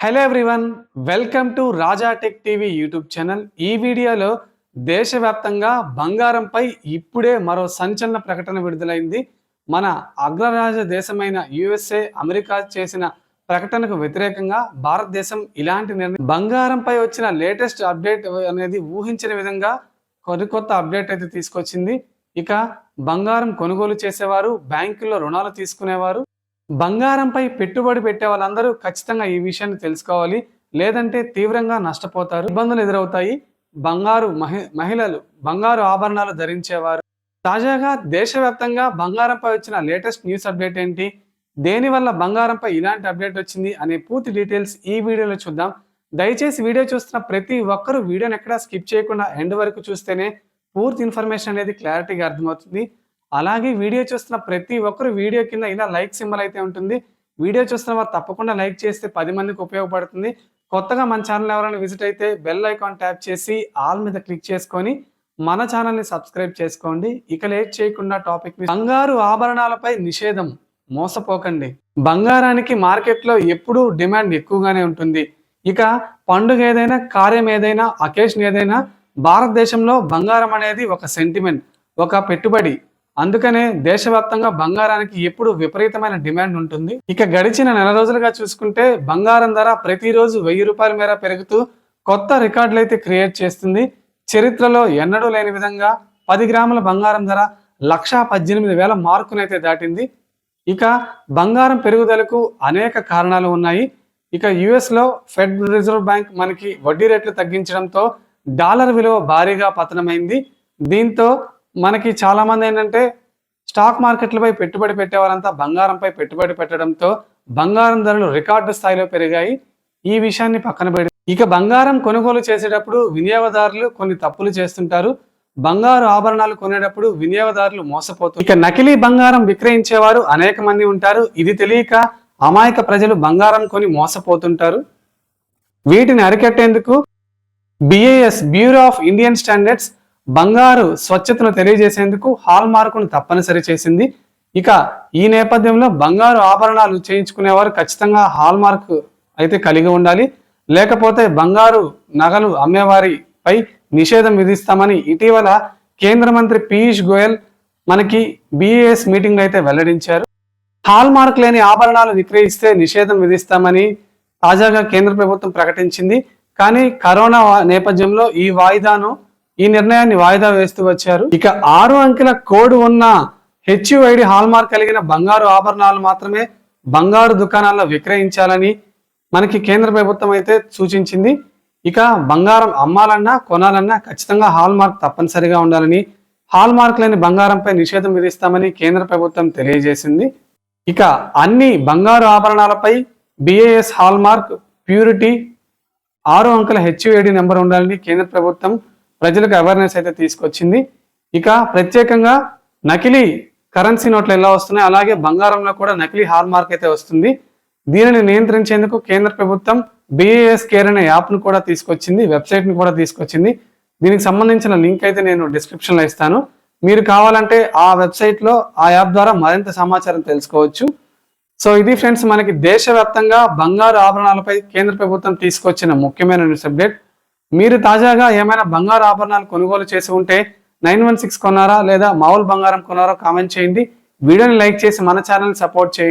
Hello everyone welcome to Raja tech TV YouTube channel ఈ వీడియోలో దేశవ్యాప్తంగా బంగారంపై ఇప్పుడే మరో సంచలన ప్రకటన విడుదలైంది. మన అగ్రరాజ దేశమైన యుఎస్ఏ అమెరికా చేసిన ప్రకటనకు వ్యతిరేకంగా భారతదేశం ఇలాంటి నిర్ణయం బంగారంపై వచ్చిన లేటెస్ట్ అప్డేట్ అనేది ఊహించిన విధంగా కొన్ని కొత్త అప్డేట్ అయితే తీసుకొచ్చింది. ఇక బంగారం కొనుగోలు చేసేవారు బ్యాంకుల్లో రుణాలు తీసుకునేవారు. బంగారంపై పెట్టుబడి పెట్టే వాళ్ళందరూ ఖచ్చితంగా ఈ విషయాన్ని తెలుసుకోవాలి. లేదంటే తీవ్రంగా నష్టపోతారు. ఇబ్బందులు ఎదురవుతాయి. బంగారు మహి మహిళలు బంగారు ఆభరణాలు ధరించేవారు. తాజాగా దేశవ్యాప్తంగా బంగారంపై వచ్చిన లేటెస్ట్ న్యూస్ అప్డేట్ ఏంటి? దేనివల్ల బంగారంపై ఇలాంటి అప్డేట్ వచ్చింది అనే పూర్తి డీటెయిల్స్ ఈ వీడియోలో చూద్దాం. దయచేసి వీడియో చూస్తున్న ప్రతి ఒక్కరూ వీడియోని ఎక్కడా స్కిప్ చేయకుండా ఎండ్ వరకు చూస్తేనే పూర్తి ఇన్ఫర్మేషన్ అనేది క్లారిటీగా అర్థమవుతుంది. అలాగే వీడియో చూస్తున్న ప్రతి ఒక్కరు వీడియో కింద ఇలా లైక్ సింబల్ అయితే ఉంటుంది. వీడియో చూస్తున్న వారు తప్పకుండా లైక్ చేస్తే పది మందికి ఉపయోగపడుతుంది. కొత్తగా మన ఛానల్ ఎవరైనా విజిట్ అయితే బెల్ ఐకాన్ ట్యాప్ చేసి ఆల్ మీద క్లిక్ చేసుకొని మన ఛానల్ని సబ్స్క్రైబ్ చేసుకోండి. ఇక లేట్ చేయకుండా టాపిక్ బంగారు ఆభరణాలపై నిషేధం మోసపోకండి. బంగారానికి మార్కెట్లో ఎప్పుడూ డిమాండ్ ఎక్కువగానే ఉంటుంది. ఇక పండుగ ఏదైనా కార్యం ఏదైనా అకేషన్ ఏదైనా భారతదేశంలో బంగారం అనేది ఒక సెంటిమెంట్ ఒక పెట్టుబడి అందుకనే దేశవ్యాప్తంగా బంగారానికి ఎప్పుడు విపరీతమైన డిమాండ్ ఉంటుంది. ఇక గడిచిన నెల రోజులుగా చూసుకుంటే బంగారం ధర ప్రతిరోజు వెయ్యి రూపాయల మేర పెరుగుతూ కొత్త రికార్డులు అయితే క్రియేట్ చేస్తుంది. చరిత్రలో ఎన్నడూ లేని విధంగా పది గ్రాముల బంగారం ధర లక్షా పద్దెనిమిది వేల మార్కునైతే దాటింది. ఇక బంగారం పెరుగుదలకు అనేక కారణాలు ఉన్నాయి. ఇక యుఎస్లో ఫెడరల్ ఫెడ్ రిజర్వ్ బ్యాంక్ మనకి వడ్డీ రేట్లు తగ్గించడంతో డాలర్ విలువ భారీగా పతనమైంది. దీంతో మనకి చాలామంది ఏంటంటే స్టాక్ మార్కెట్లపై పెట్టుబడి పెట్టే వారంతా బంగారంపై పెట్టుబడి పెట్టడంతో బంగారం ధరలు రికార్డు స్థాయిలో పెరిగాయి. ఈ విషయాన్ని పక్కన పెడి ఇక బంగారం కొనుగోలు చేసేటప్పుడు వినియోగదారులు కొన్ని తప్పులు చేస్తుంటారు. బంగారు ఆభరణాలు కొనేటప్పుడు వినియోగదారులు మోసపోతారు ఇక నకిలీ బంగారం విక్రయించేవారు అనేక మంది ఉంటారు. ఇది తెలియక అమాయక ప్రజలు బంగారం కొని మోసపోతుంటారు. వీటిని అరికట్టేందుకు BIS bureau of Indian standards బంగారు స్వచ్ఛతను తెలియజేసేందుకు హాల్ మార్కును తప్పనిసరి చేసింది. ఇక ఈ నేపథ్యంలో బంగారు ఆభరణాలు చేయించుకునేవారు ఖచ్చితంగా హాల్ మార్క్ అయితే కలిగి ఉండాలి. లేకపోతే బంగారు నగలు అమ్మేవారిపై నిషేధం విధిస్తామని ఇటీవల కేంద్ర మంత్రి పీయూష్ గోయల్ మనకి బిఏఎస్ మీటింగ్ అయితే వెల్లడించారు. హాల్ మార్క్ లేని ఆభరణాలు విక్రయిస్తే నిషేధం విధిస్తామని తాజాగా కేంద్ర ప్రభుత్వం ప్రకటించింది. కానీ కరోనా నేపథ్యంలో ఈ వాయిదాను ఈ నిర్ణయాన్ని వాయిదా వేస్తూ వచ్చారు. ఇక ఆరు అంకెల కోడ్ ఉన్న హెచ్యుఐడి హాల్మార్క్ కలిగిన బంగారు ఆభరణాలు మాత్రమే బంగారు దుకాణాల్లో విక్రయించాలని మనకి కేంద్ర ప్రభుత్వం అయితే సూచించింది. ఇక బంగారం అమ్మాలన్నా కొనాలన్నా ఖచ్చితంగా హాల్మార్క్ తప్పనిసరిగా ఉండాలని హాల్మార్క్ లేని బంగారంపై నిషేధం విధిస్తామని కేంద్ర ప్రభుత్వం తెలియజేసింది. ఇక అన్ని బంగారు ఆభరణాలపై బిఏఎస్ హాల్మార్క్ ప్యూరిటీ ఆరు అంకెల హెచ్యుఐడి నెంబర్ ఉండాలని కేంద్ర ప్రభుత్వం ప్రజలకు అవేర్నెస్ అయితే తీసుకొచ్చింది. ఇక ప్రత్యేకంగా నకిలీ కరెన్సీ నోట్లు ఎలా వస్తున్నాయి? అలాగే బంగారంలో కూడా నకిలీ హాల్ మార్క్ అయితే వస్తుంది. దీనిని నియంత్రించేందుకు కేంద్ర ప్రభుత్వం బిఏఎస్ కేర్ అనే యాప్ను కూడా తీసుకొచ్చింది వెబ్సైట్ని కూడా తీసుకొచ్చింది. దీనికి సంబంధించిన లింక్ అయితే నేను డిస్క్రిప్షన్లో ఇస్తాను. మీరు కావాలంటే ఆ వెబ్సైట్లో ఆ యాప్ ద్వారా మరింత సమాచారం తెలుసుకోవచ్చు. సో ఇది ఫ్రెండ్స్ మనకి దేశవ్యాప్తంగా బంగారు ఆభరణాలపై కేంద్ర ప్రభుత్వం తీసుకొచ్చిన ముఖ్యమైన న్యూస్ అప్డేట్ మీరు తాజాగా ఏమైనా బంగారు ఆభరణాలు కొనుగోలు చేసి ఉంటే నైన్ వన్ సిక్స్ కొన్నారా లేదా మామూలు బంగారం కొన్నారో కామెంట్ చేయండి. వీడియోని లైక్ చేసి మన ఛానల్ సపోర్ట్ చేయండి.